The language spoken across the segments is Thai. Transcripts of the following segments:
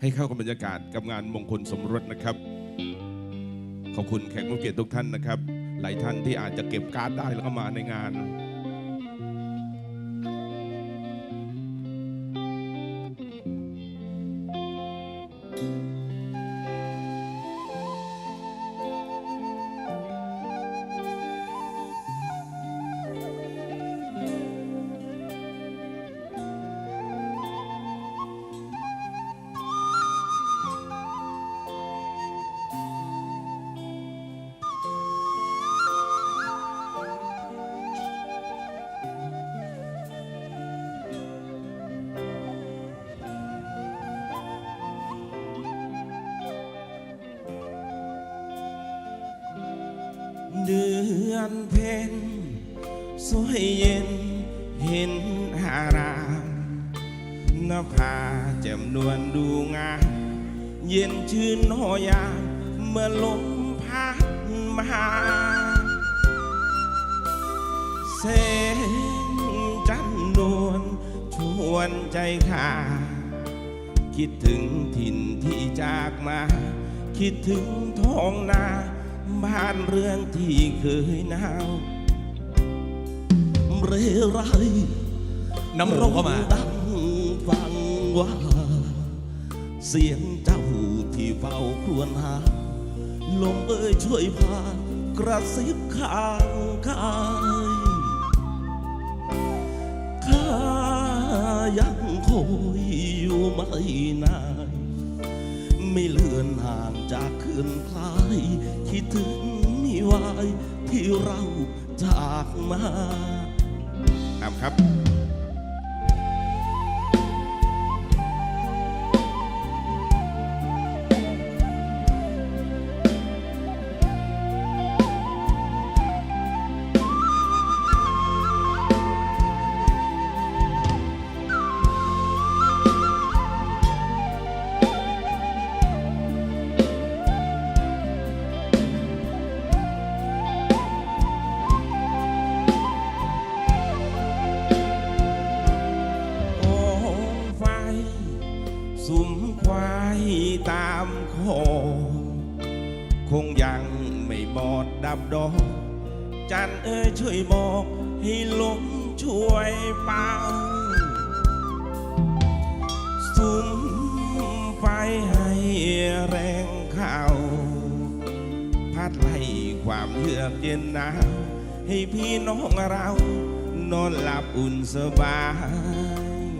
ให้เข้ากับบรรยากาศกับงานมงคลสมรสนะครับ ขอบคุณแขกผู้เกียรติทุกท่านนะครับ หลายท่านที่อาจจะเก็บการ์ดได้แล้วก็มาในงาน เดือนเพ็ญสวยเย็นเห็นหารามนภาแจ่มนวลดูงามเย็นชื่นหอยาเมื่อลมพัดมาแสงจันนวลชวนใจข้าคิดถึงถิ่นที่จากมา คิดถึงท้องนา บ้านเรือนที่เคยหนาวเรไรน้ำหมูเข้ามาดังฟังว่า เสียงเจ้าที่เฝ้าครวญหาลมเอ้ยช่วยพากระซิบข้างกายข้ายังคอยอยู่ไม่นาน ไม่เลือนห่างจากคืนคลายคิดถึงมิวายที่เราจากมาครับ ตามโคคงยังไม่บอดดับดอก จันเอ้ยช่วยบอกให้ลมช่วยเป่าสุมไฟให้แรงเข้าพัดไล่ความเยือกเย็นหนาวให้พี่น้องเรา นอนหลับอุ่นสบาย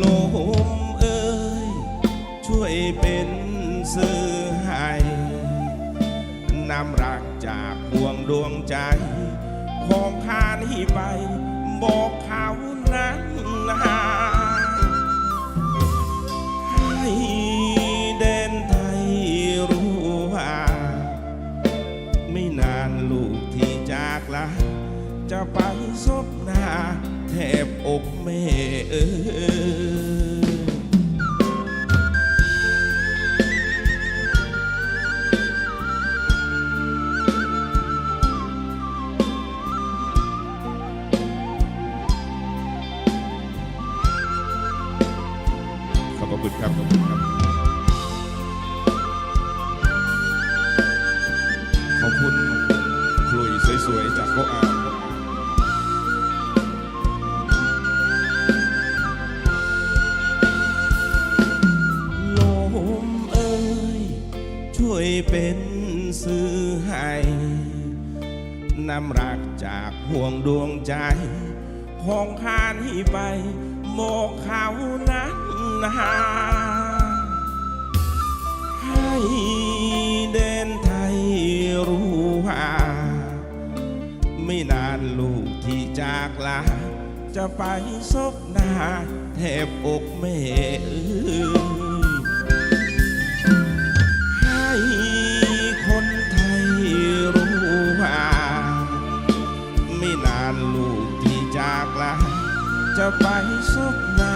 ลม สื่อให้นำรักจากดวงดวงใจ ของขานี้ไป บอกเขานั้นหาให้แดนไทยรู้ว่า ไม่นานลูกที่จากลาจะไปซบหน้าแทบอกแม่เออ สวยๆจากโกอามลมเอ้ยช่วยเป็นสื่อให้นำรักจากห่วงดวงใจของข้านี้ไปโมกเขานั้นหา จากลา จะไปซบหน้าแทบอกแม่เอ้ยให้คนไทยรู้ว่า ไม่นานลูกที่จากลา จะไปซบหน้า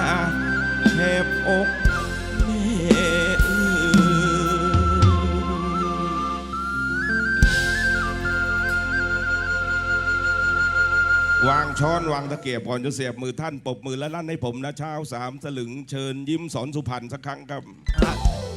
แทบอก วางช้อนวางตะเกียบก่อนจะเสียบมือท่านปรบมือและลั่นให้ผมนะเช้าสามสลึงเชิญยิ้มสอนสุพรรณสักครั้งครับ